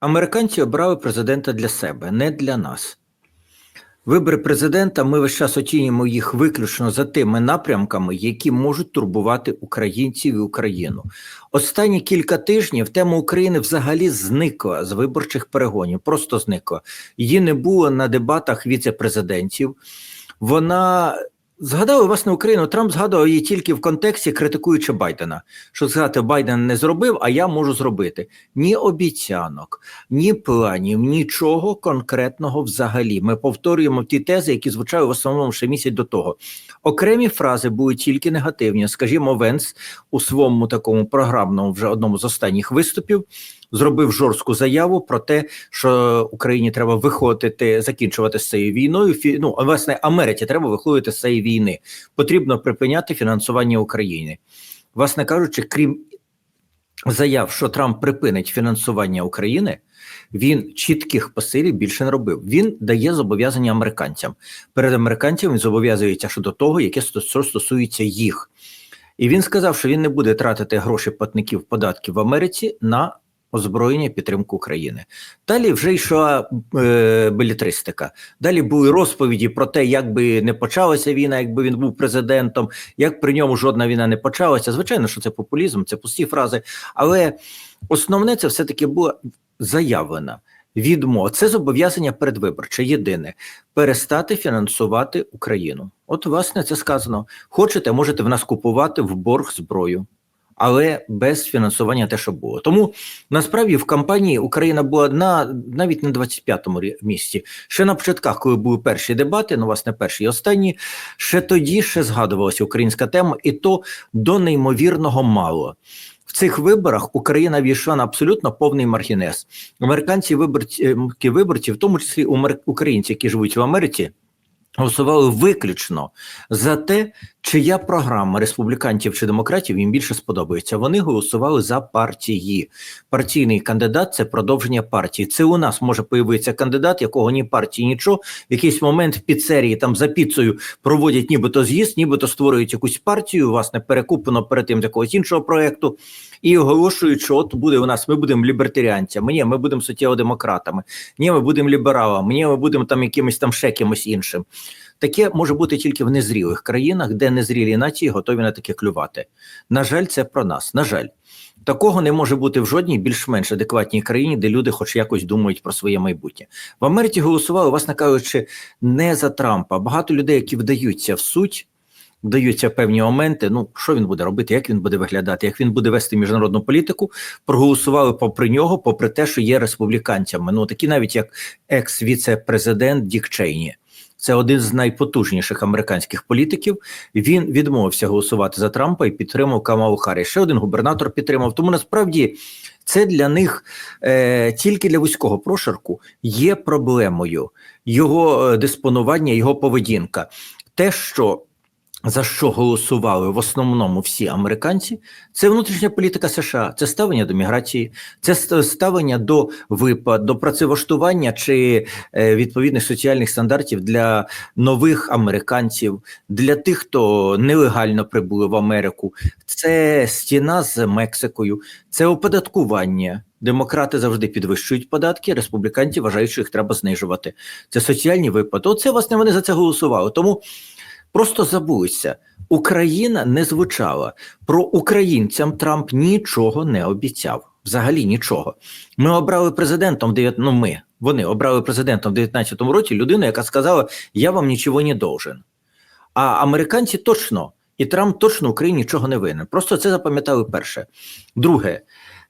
Американці обрали президента для себе, не для нас. Вибори президента ми весь час оцінюємо їх виключно за тими напрямками, які можуть турбувати українців і Україну. Останні кілька тижнів тема України взагалі зникла з виборчих перегонів, просто зникла. Її не було на дебатах віце-президентів. Вона Згадали власне Україну. Трамп згадував її тільки в контексті, критикуючи Байдена. Що сказати, Байден не зробив, а я можу зробити ні обіцянок, ні планів, нічого конкретного взагалі. Ми повторюємо ті тези, які звучали в основному ще місяць до того. Окремі фрази були тільки негативні. Скажімо, Венс у своєму такому програмному вже одному з останніх виступів зробив жорстку заяву про те, що Україні треба виходити, закінчувати з цією війною. Фі, ну, власне, Америці треба виходити з цієї війни. Потрібно припиняти фінансування України. Власне кажучи, крім заяв, що Трамп припинить фінансування України. Він чітких посилів більше не робив. Він дає зобов'язання американцям. Перед американцями він зобов'язується щодо того, яке стосується їх. І він сказав, що він не буде тратити гроші платників податків в Америці на озброєння підтримку України. Далі вже йшла е, белітристика. Далі були розповіді про те, як би не почалася війна, якби він був президентом, як при ньому жодна війна не почалася. Звичайно, що це популізм, це пусті фрази. Але основне це все-таки була заявлена відмова. Це зобов'язання передвиборче. Єдине перестати фінансувати Україну. От, власне, це сказано. Хочете, можете в нас купувати в борг зброю але без фінансування те, що було. Тому насправді в кампанії Україна була на навіть на 25-му місці. Ще на початках, коли були перші дебати, ну власне перші і останні, ще тоді ще згадувалася українська тема, і то до неймовірного мало. В цих виборах Україна війшла на абсолютно повний маргінез. Американці виборці виборці, в тому числі українці, які живуть в Америці голосували виключно за те, чия програма республіканців чи демократів їм більше сподобається. Вони голосували за партії. Партійний кандидат це продовження партії. Це у нас може появитися кандидат, якого ні партії, нічого. В якийсь момент в піцерії там за піцею проводять, нібито з'їзд, нібито створюють якусь партію, власне, перекуплено перед тим якогось іншого проекту. І оголошують, що от буде у нас, ми будемо лібертаріанцями, ні, ми будемо суттєво-демократами, ні, ми будемо лібералами, ні, ми будемо там якимось там ще кимось іншим. Таке може бути тільки в незрілих країнах, де незрілі нації готові на таке клювати. На жаль, це про нас. На жаль, такого не може бути в жодній більш-менш адекватній країні, де люди, хоч якось думають про своє майбутнє. В Америці голосували, власне кажучи, не за Трампа. Багато людей, які вдаються в суть. Вдаються певні моменти. Ну що він буде робити, як він буде виглядати, як він буде вести міжнародну політику, проголосували попри нього, попри те, що є республіканцями. Ну такі, навіть як екс-віце-президент Дік Чейні. Це один з найпотужніших американських політиків. Він відмовився голосувати за Трампа і підтримав Камалу Харрі. Ще один губернатор підтримав. Тому насправді це для них е, тільки для вузького прошарку є проблемою його е, диспонування, його поведінка. Те, що за що голосували в основному всі американці, це внутрішня політика США, це ставлення до міграції, це ставлення до виплат, до працевлаштування чи е, відповідних соціальних стандартів для нових американців, для тих, хто нелегально прибули в Америку. Це стіна з Мексикою, це оподаткування. Демократи завжди підвищують податки, республіканці вважають, що їх треба знижувати. Це соціальні виплати. Оце власне вони за це голосували. Тому Просто забулися. Україна не звучала про українцям. Трамп нічого не обіцяв. Взагалі нічого. Ми обрали президентом ну ми вони обрали президентом в 19 році людину, яка сказала: Я вам нічого не должен. А американці точно і Трамп точно Україні нічого не винен. Просто це запам'ятали перше. Друге,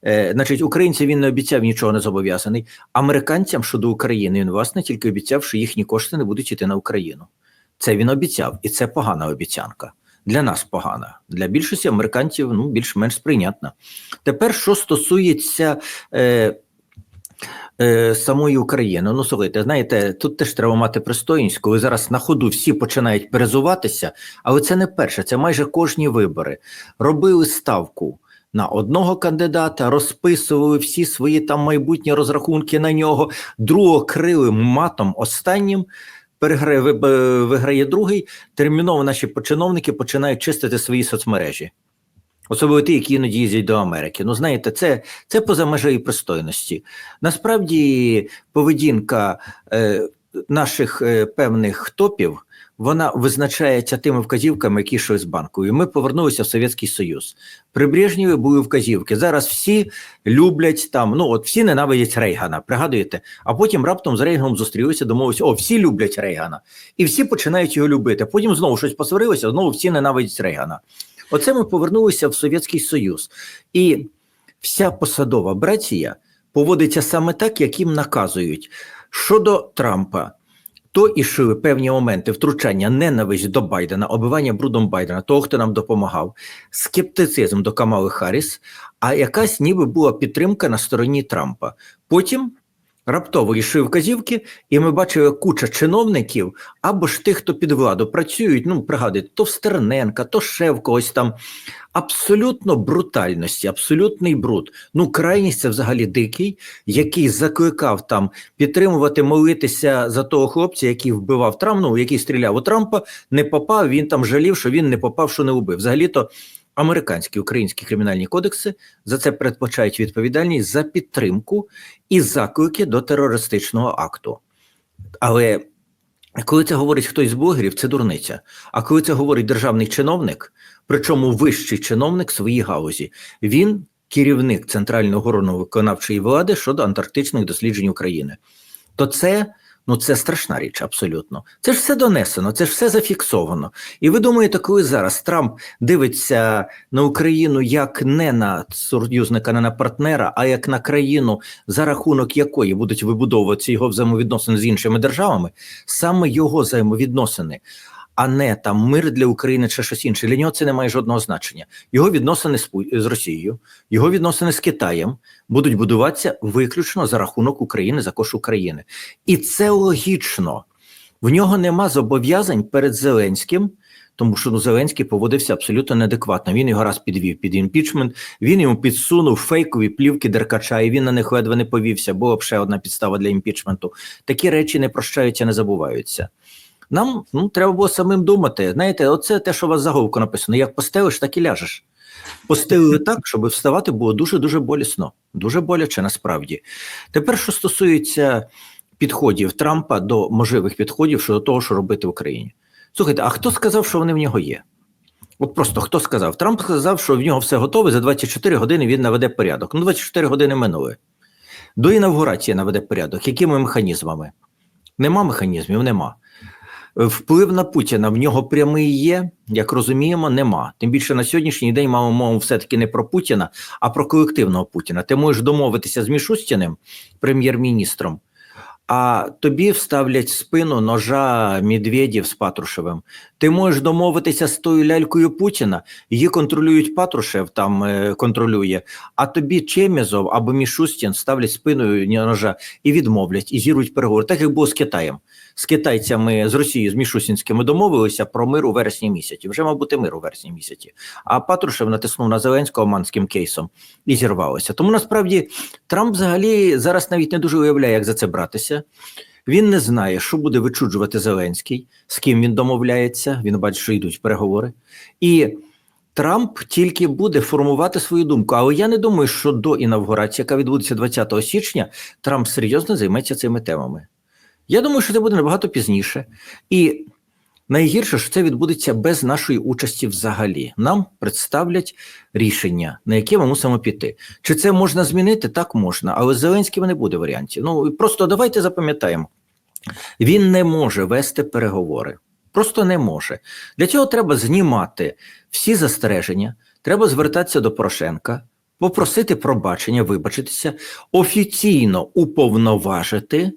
е, значить, українцям він не обіцяв нічого не зобов'язаний. Американцям щодо України він власне тільки обіцяв, що їхні кошти не будуть йти на Україну. Це він обіцяв, і це погана обіцянка. Для нас погана, для більшості американців ну, більш-менш сприйнятна. Тепер, що стосується е, е, самої України, ну слухайте, знаєте, тут теж треба мати пристойність, коли зараз на ходу всі починають перезуватися, але це не перше, це майже кожні вибори. Робили ставку. На одного кандидата розписували всі свої там майбутні розрахунки на нього, другого крили матом останнім переграє, виграє другий, терміново наші чиновники починають чистити свої соцмережі. Особливо ті, які іноді їздять до Америки. Ну, знаєте, це, це поза межею пристойності. Насправді, поведінка е, наших е, певних топів вона визначається тими вказівками, які йшли з банкою. Ми повернулися в Совєтський Союз. При були вказівки. Зараз всі люблять там, ну от всі ненавидять Рейгана, пригадуєте? А потім раптом з Рейганом зустрілися, домовилися, о, всі люблять Рейгана. І всі починають його любити. Потім знову щось посварилося, знову всі ненавидять Рейгана. Оце ми повернулися в Совєтський Союз. І вся посадова братія поводиться саме так, як їм наказують. Щодо Трампа, то ішли певні моменти втручання, ненависть до Байдена, обивання брудом Байдена, того, хто нам допомагав, скептицизм до Камали Харріс, а якась ніби була підтримка на стороні Трампа. Потім раптово йшли вказівки, і ми бачили куча чиновників або ж тих, хто під владу працюють. Ну, пригадуйте, то Стерненка, то ще в когось там. Абсолютно брутальності, абсолютний бруд. Ну, крайність це взагалі дикий, який закликав там підтримувати, молитися за того хлопця, який вбивав Трамп, ну, який стріляв у Трампа, не попав. Він там жалів, що він не попав, що не убив. Взагалі-то американські українські кримінальні кодекси за це передбачають відповідальність за підтримку і заклики до терористичного акту. Але коли це говорить хтось з блогерів, це дурниця. А коли це говорить державний чиновник, причому вищий чиновник своїй галузі, він керівник центрального органу виконавчої влади щодо антарктичних досліджень України, то це. Ну, це страшна річ, абсолютно. Це ж все донесено, це ж все зафіксовано. І ви думаєте, коли зараз Трамп дивиться на Україну як не на союзника, не на партнера, а як на країну, за рахунок якої будуть вибудовуватися його взаємовідносини з іншими державами, саме його взаємовідносини, а не там мир для України чи щось інше. Для нього це не має жодного значення. Його відносини з, Росією, його відносини з Китаєм будуть будуватися виключно за рахунок України, за кошт України. І це логічно. В нього нема зобов'язань перед Зеленським, тому що ну, Зеленський поводився абсолютно неадекватно. Він його раз підвів під імпічмент, він йому підсунув фейкові плівки Деркача, і він на них ледве не повівся. Була б ще одна підстава для імпічменту. Такі речі не прощаються, не забуваються. Нам ну, треба було самим думати. Знаєте, оце те, що у вас заголовку написано: як постелиш, так і ляжеш. Постелили так, щоб вставати було дуже-дуже болісно, дуже боляче насправді. Тепер, що стосується підходів Трампа до можливих підходів щодо того, що робити в Україні. Слухайте, а хто сказав, що вони в нього є? От просто хто сказав? Трамп сказав, що в нього все готове, за 24 години він наведе порядок. Ну, 24 години минули. До інавгурації наведе порядок. Якими механізмами? Нема механізмів, нема. Вплив на Путіна в нього прямий є, як розуміємо, нема. Тим більше на сьогоднішній день маємо мову все-таки не про Путіна, а про колективного Путіна. Ти можеш домовитися з Мішустіним, прем'єр-міністром, а тобі вставлять в спину ножа Медведєв з Патрушевим. Ти можеш домовитися з тою лялькою Путіна, її контролюють Патрушев, там е, контролює, а тобі Чемізов або Мішустін ставлять спиною ножа і відмовлять, і зірвуть переговори, так як було з Китаєм. З китайцями з Росією, з Мішустінськими домовилися про мир у вересні місяці. Вже мав мир у вересні місяці. А Патрушев натиснув на Зеленського манським кейсом і зірвалося. Тому насправді Трамп взагалі зараз навіть не дуже уявляє, як за це братися. Він не знає, що буде вичуджувати Зеленський, з ким він домовляється. Він бачить, що йдуть переговори. І Трамп тільки буде формувати свою думку. Але я не думаю, що до інавгурації, яка відбудеться 20 січня, Трамп серйозно займеться цими темами. Я думаю, що це буде набагато пізніше. І найгірше, що це відбудеться без нашої участі взагалі. Нам представлять рішення, на яке ми мусимо піти. Чи це можна змінити? Так можна, але з Зеленським не буде варіантів. Ну просто давайте запам'ятаємо: він не може вести переговори. Просто не може. Для цього треба знімати всі застереження, треба звертатися до Порошенка, попросити пробачення, вибачитися, офіційно уповноважити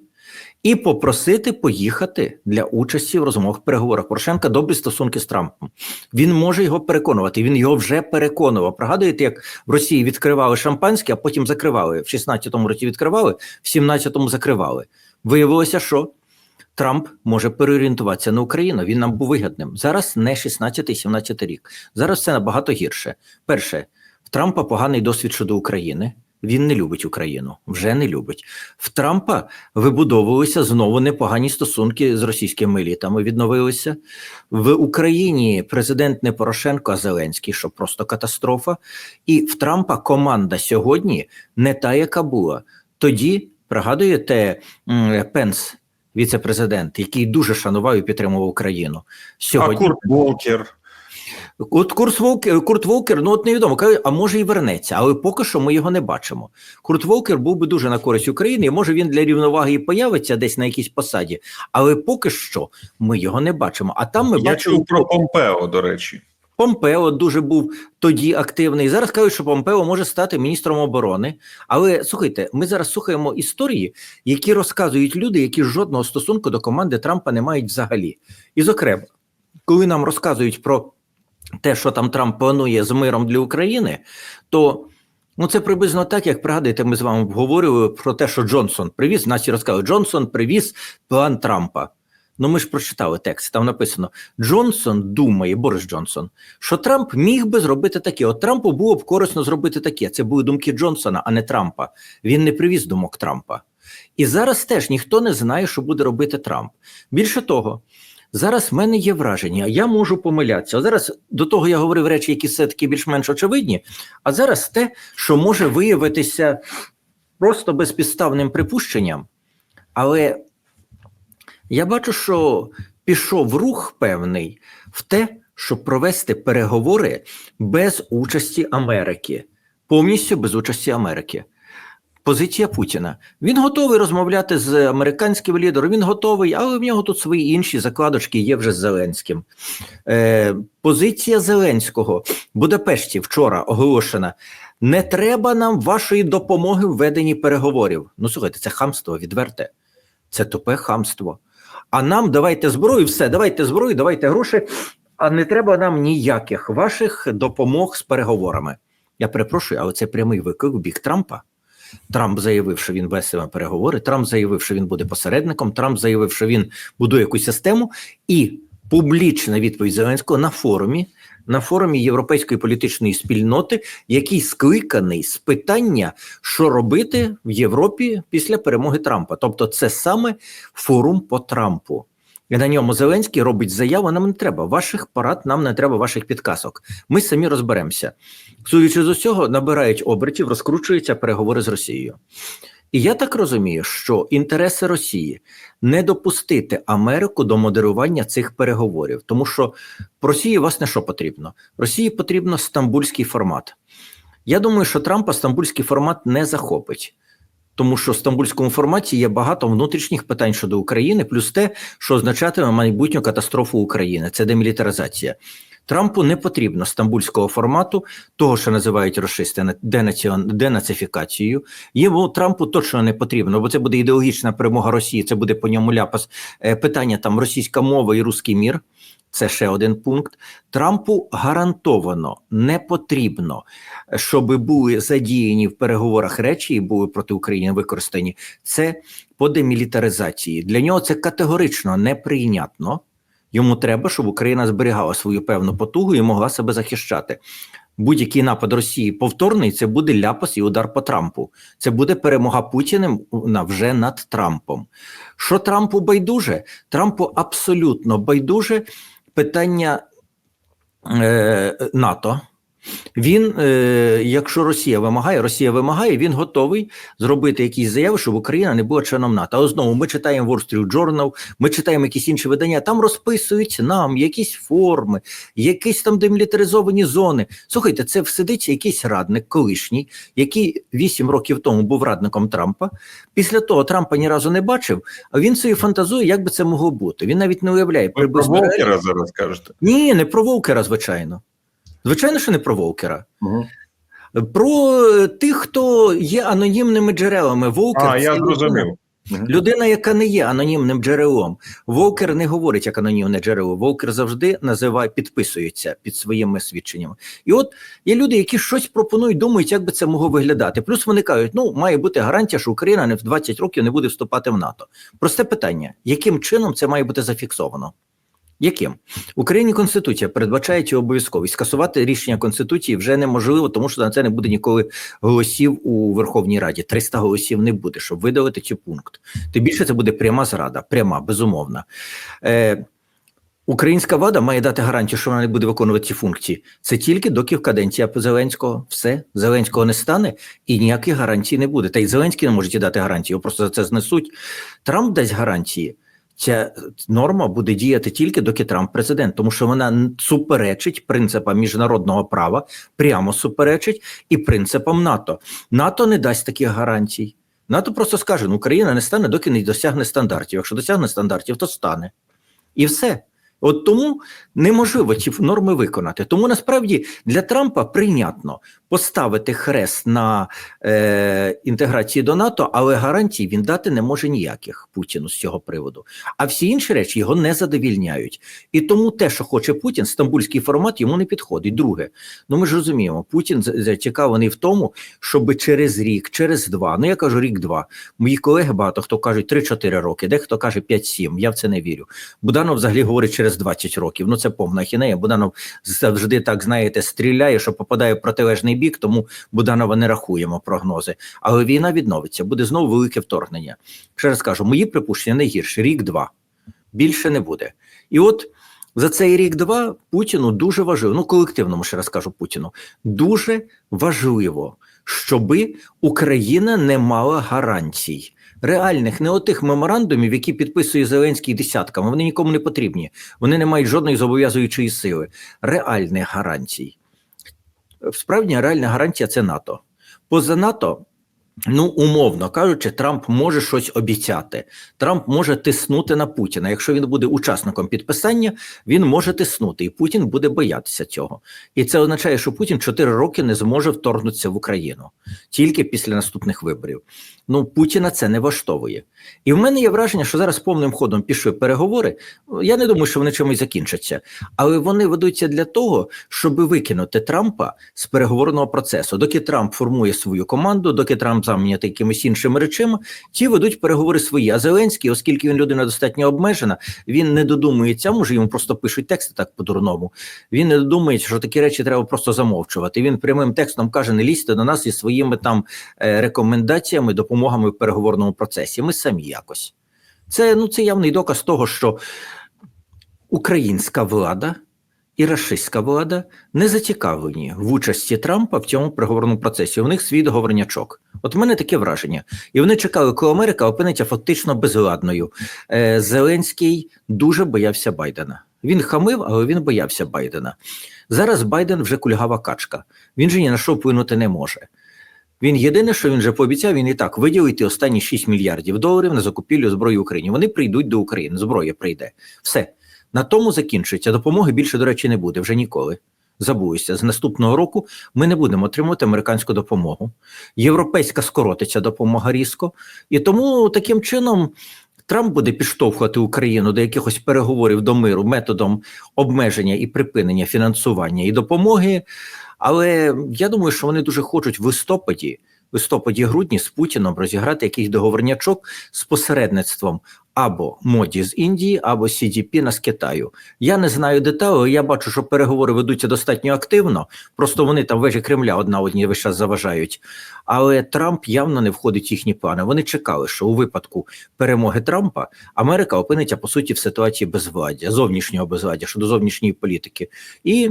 і попросити поїхати для участі в розмовах переговорах. Порошенка добрі стосунки з Трампом. Він може його переконувати. Він його вже переконував. Пригадуєте, як в Росії відкривали шампанське, а потім закривали. В 16-му році відкривали, в 17-му закривали. Виявилося, що Трамп може переорієнтуватися на Україну. Він нам був вигідним. Зараз не 16-17 рік. Зараз це набагато гірше. Перше, в Трампа поганий досвід щодо України. Він не любить Україну, вже не любить. В Трампа вибудовувалися знову непогані стосунки з російськими елітами. Відновилися в Україні. Президент не Порошенко, а Зеленський, що просто катастрофа. І в Трампа команда сьогодні не та, яка була. Тоді пригадуєте Пенс, віце-президент, який дуже шанував і підтримував Україну. Сьогодні А Курт Волкер. От Курт Волкер, Курт Волкер, ну от невідомо, каже, а може і вернеться, але поки що ми його не бачимо. Курт Волкер був би дуже на користь України, і може він для рівноваги і появиться десь на якійсь посаді, але поки що ми його не бачимо. А там ми Я бачимо чув про Помпео, до речі. Помпео дуже був тоді активний. Зараз кажуть, що Помпео може стати міністром оборони. Але слухайте, ми зараз слухаємо історії, які розказують люди, які жодного стосунку до команди Трампа не мають взагалі. І, зокрема, коли нам розказують про те, що там Трамп планує з миром для України, то ну це приблизно так, як пригадуєте, ми з вами обговорювали про те, що Джонсон привіз. Нас і розказали, Джонсон привіз план Трампа. Ну, ми ж прочитали текст. Там написано: Джонсон думає, Борис Джонсон, що Трамп міг би зробити таке. От Трампу було б корисно зробити таке. Це були думки Джонсона, а не Трампа. Він не привіз думок Трампа. І зараз теж ніхто не знає, що буде робити Трамп. Більше того, зараз в мене є враження, я можу помилятися. Зараз до того я говорив речі, які все таки більш-менш очевидні, а зараз те, що може виявитися просто безпідставним припущенням, але я бачу, що пішов рух певний в те, щоб провести переговори без участі Америки, повністю без участі Америки. Позиція Путіна. Він готовий розмовляти з американським лідером, він готовий, але в нього тут свої інші закладочки є вже з Зеленським. Е, позиція Зеленського в Будапешті вчора оголошена. Не треба нам вашої допомоги в веденні переговорів. Ну, слухайте, це хамство відверте. Це тупе хамство. А нам давайте зброю, все, давайте зброю, давайте гроші, а не треба нам ніяких ваших допомог з переговорами. Я перепрошую, але це прямий виклик в бік Трампа. Трамп заявив, що він вестиме переговори. Трамп заявив, що він буде посередником. Трамп заявив, що він будує якусь систему, і публічна відповідь Зеленського на форумі, на форумі Європейської політичної спільноти, який скликаний з питання, що робити в Європі після перемоги Трампа. Тобто, це саме форум по Трампу. І на ньому Зеленський робить заяву: нам не треба ваших порад, нам не треба ваших підказок. Ми самі розберемося. Судячи з усього, набирають обертів, розкручуються переговори з Росією. І я так розумію, що інтереси Росії не допустити Америку до модерування цих переговорів, тому що Росії власне що потрібно? Росії потрібно стамбульський формат. Я думаю, що Трампа стамбульський формат не захопить. Тому що в стамбульському форматі є багато внутрішніх питань щодо України, плюс те, що означатиме майбутню катастрофу України це демілітаризація. Трампу не потрібно стамбульського формату, того, що називають расисти денацифікацією. Йому Трампу точно не потрібно, бо це буде ідеологічна перемога Росії. Це буде по ньому ляпас. Е, питання там російська мова і русський мір. Це ще один пункт. Трампу гарантовано не потрібно, щоб були задіяні в переговорах речі і були проти України використані. Це по демілітаризації. Для нього це категорично неприйнятно. Йому треба, щоб Україна зберігала свою певну потугу і могла себе захищати. Будь-який напад Росії повторний це буде ляпас і удар по Трампу. Це буде перемога Путіним вже над Трампом. Що Трампу байдуже? Трампу абсолютно байдуже питання е, НАТО. Він, е, якщо Росія вимагає, Росія вимагає, він готовий зробити якісь заяви, щоб Україна не була членом НАТО. А знову ми читаємо Wall Street Journal, ми читаємо якісь інші видання. Там розписують нам якісь форми, якісь там демілітаризовані зони. Слухайте, це сидить якийсь радник, колишній, який вісім років тому був радником Трампа. Після того Трампа ні разу не бачив. А він собі фантазує, як би це могло бути. Він навіть не уявляє Ви про Волкера зараз кажете. Ні, не про Волкера, звичайно. Звичайно, що не про Волкера. Угу. Про тих, хто є анонімними джерелами. Волкер А, я зрозумів. людина, людина, яка не є анонімним джерелом. Волкер не говорить як анонімне джерело. Волкер завжди називає, підписується під своїми свідченнями. І от є люди, які щось пропонують, думають, як би це могло виглядати. Плюс вони кажуть, ну має бути гарантія, що Україна не в 20 років не буде вступати в НАТО. Просте питання: яким чином це має бути зафіксовано? Яким? Україні Конституція передбачає цю обов'язковість. Скасувати рішення Конституції вже неможливо, тому що на це не буде ніколи голосів у Верховній Раді. 300 голосів не буде, щоб видалити цей пункт. Тим більше це буде пряма зрада, пряма, безумовна. Е, Українська влада має дати гарантію, що вона не буде виконувати ці функції. Це тільки доки в каденція Зеленського. Все, Зеленського не стане і ніяких гарантій не буде. Та й Зеленський не може дати гарантії, його просто за це знесуть. Трамп дасть гарантії. Ця норма буде діяти тільки доки Трамп президент, тому що вона суперечить принципам міжнародного права, прямо суперечить і принципам НАТО. НАТО не дасть таких гарантій. НАТО просто скаже: ну, Україна не стане, доки не досягне стандартів. Якщо досягне стандартів, то стане. І все. От тому неможливо ці норми виконати. Тому насправді для Трампа прийнятно поставити хрест на е, інтеграції до НАТО, але гарантій він дати не може ніяких Путіну з цього приводу. А всі інші речі його не задовільняють. І тому те, що хоче Путін, стамбульський формат йому не підходить. Друге, ну ми ж розуміємо, Путін зацікавлений в тому, щоб через рік, через два, ну я кажу рік-два. Мої колеги багато хто кажуть 3-4 роки, дехто каже 5-7, Я в це не вірю. Буданов взагалі говорить через 20 років. Ну це повна хінея. Буданов завжди так знаєте, стріляє, що попадає в протилежний бік, тому Буданова не рахуємо прогнози. Але війна відновиться, буде знову велике вторгнення. Ще раз кажу, мої припущення не гірше, рік-два. Більше не буде. І от за цей рік-два Путіну дуже важливо, ну колективному ще раз кажу Путіну, дуже важливо, щоби Україна не мала гарантій. Реальних, не отих меморандумів, які підписує Зеленський десятками, вони нікому не потрібні. Вони не мають жодної зобов'язуючої сили. Реальних гарантій. Справді реальна гарантія це НАТО. Поза НАТО, ну умовно кажучи, Трамп може щось обіцяти. Трамп може тиснути на Путіна. Якщо він буде учасником підписання, він може тиснути, і Путін буде боятися цього. І це означає, що Путін 4 роки не зможе вторгнутися в Україну тільки після наступних виборів. Ну Путіна це не влаштовує. І в мене є враження, що зараз повним ходом пішли переговори. Я не думаю, що вони чимось закінчаться, але вони ведуться для того, щоб викинути Трампа з переговорного процесу. Доки Трамп формує свою команду, доки Трамп зайнятий якимись іншими речами, ті ведуть переговори свої. А Зеленський, оскільки він людина достатньо обмежена, він не додумується. Може йому просто пишуть тексти так по-дурному. Він не додумується, що такі речі треба просто замовчувати. Він прямим текстом каже: не лізьте до нас із своїми там е, рекомендаціями, допомогами в переговорному процесі. Ми самі якось. Це ну це явний доказ того, що українська влада і рашистська влада не зацікавлені в участі Трампа в цьому переговорному процесі. У них свій договорнячок. От в мене таке враження. І вони чекали, коли Америка опиниться фактично безладною. Е, Зеленський дуже боявся Байдена. Він хамив, але він боявся Байдена. Зараз Байден вже кульгава качка. Він же ні на що вплинути не може. Він єдине, що він вже пообіцяв, він і так виділити останні 6 мільярдів доларів на закупівлю зброї Україні. Вони прийдуть до України, зброя прийде. Все. На тому закінчується. Допомоги більше, до речі, не буде вже ніколи. Забуюся, з наступного року ми не будемо отримувати американську допомогу. Європейська скоротиться допомога різко. І тому таким чином Трамп буде підштовхувати Україну до якихось переговорів до миру методом обмеження і припинення фінансування і допомоги. Але я думаю, що вони дуже хочуть в листопаді, листопаді-грудні з Путіном розіграти якийсь договорнячок з посередництвом або моді з Індії, або CDP з Китаю. Я не знаю деталей, я бачу, що переговори ведуться достатньо активно. Просто вони там вежі Кремля одна одній весь час заважають. Але Трамп явно не входить в їхні плани. Вони чекали, що у випадку перемоги Трампа Америка опиниться по суті в ситуації безвладдя, зовнішнього безвладдя щодо зовнішньої політики. І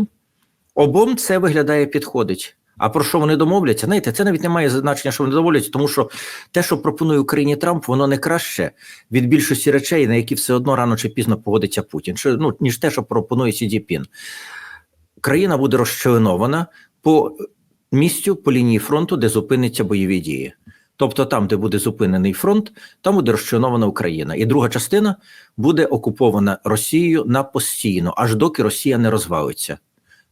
обом це виглядає підходить. А про що вони домовляться? Знаєте, це навіть не має значення, що вони домовляться, тому що те, що пропонує Україні Трамп, воно не краще від більшості речей, на які все одно рано чи пізно погодиться Путін, що, ну, ніж те, що пропонує Сі Цзіньпін. Країна буде розчленована по місцю по лінії фронту, де зупиняться бойові дії. Тобто, там, де буде зупинений фронт, там буде розчленована Україна, і друга частина буде окупована Росією на постійно, аж доки Росія не розвалиться.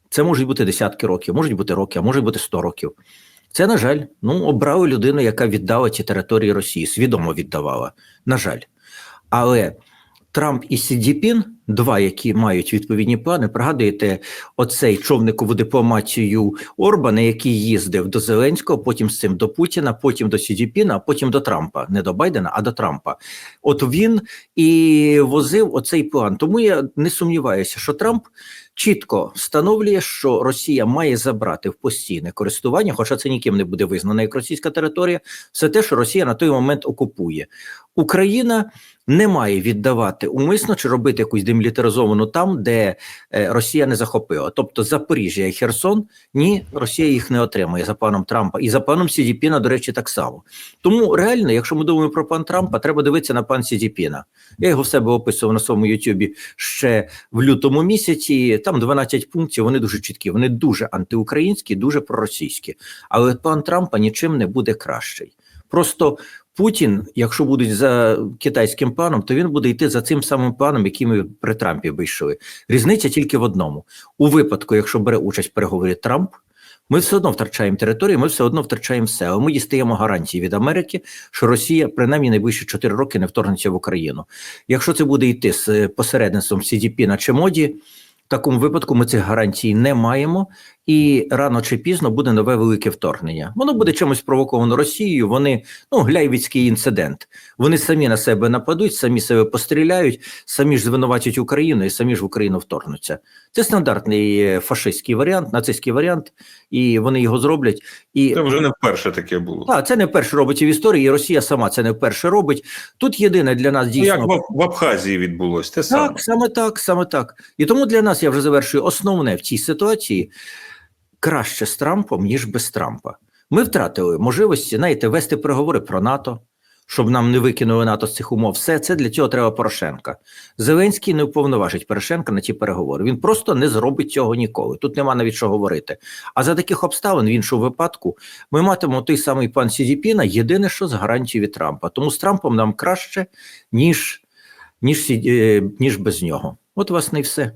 Це можуть бути десятки років, можуть бути роки, а можуть бути 100 років. Це, на жаль, ну, обрали людину, яка віддала ці території Росії, свідомо віддавала. На жаль. Але Трамп і Сі Цзіньпін, два, які мають відповідні плани. Пригадуєте, оцей човникову дипломатію Орбана, який їздив до Зеленського, потім з цим до Путіна, потім до Сі Цзіньпіна, а потім до Трампа, не до Байдена, а до Трампа. От він і возив оцей план. Тому я не сумніваюся, що Трамп чітко встановлює, що Росія має забрати в постійне користування, хоча це ніким не буде визнано як російська територія, все те, що Росія на той момент окупує. Україна не має віддавати умисно чи робити якусь демілітаризовану там, де е, Росія не захопила. Тобто Запоріжжя і Херсон, ні, Росія їх не отримає за паном Трампа і за паном Сідіпіна, до речі, так само. Тому реально, якщо ми думаємо про пан Трампа, треба дивитися на пан Сідіпіна. Я його в себе описував на своєму Ютубі ще в лютому місяці. Там 12 пунктів. Вони дуже чіткі, вони дуже антиукраїнські, дуже проросійські. Але пан Трампа нічим не буде кращий. Просто Путін, якщо будуть за китайським планом, то він буде йти за цим самим планом, який ми при Трампі би йшли. Різниця тільки в одному: у випадку, якщо бере участь в переговорі Трамп, ми все одно втрачаємо територію, ми все одно втрачаємо все. Але ми дістаємо гарантії від Америки, що Росія принаймні найближчі 4 роки не вторгнеться в Україну. Якщо це буде йти з посередництвом CDP чи моді. В такому випадку ми цих гарантій не маємо, і рано чи пізно буде нове велике вторгнення. Воно буде чимось провоковано Росією. Вони ну гляйвіцький інцидент. Вони самі на себе нападуть, самі себе постріляють, самі ж звинуватять Україну і самі ж в Україну вторгнуться. Це стандартний е, фашистський варіант, нацистський варіант, і вони його зроблять. І Це вже не вперше таке було. так, це не вперше робить в історії, і Росія сама це не вперше робить. Тут єдине для нас Ну, дійсно як в, в Абхазії відбулось, те саме. так, саме так, саме так. І тому для нас я вже завершую основне в цій ситуації краще з Трампом, ніж без Трампа. Ми втратили можливості, знаєте, вести переговори про НАТО, щоб нам не викинули НАТО з цих умов. Все це для цього треба Порошенка. Зеленський не уповноважить Порошенка на ті переговори. Він просто не зробить цього ніколи. Тут нема навіть що говорити. А за таких обставин, в іншому випадку, ми матимемо той самий пан Сідіпіна, єдине, що з гарантії від Трампа. Тому з Трампом нам краще, ніж, ніж, е, ніж без нього. От, власне, і все.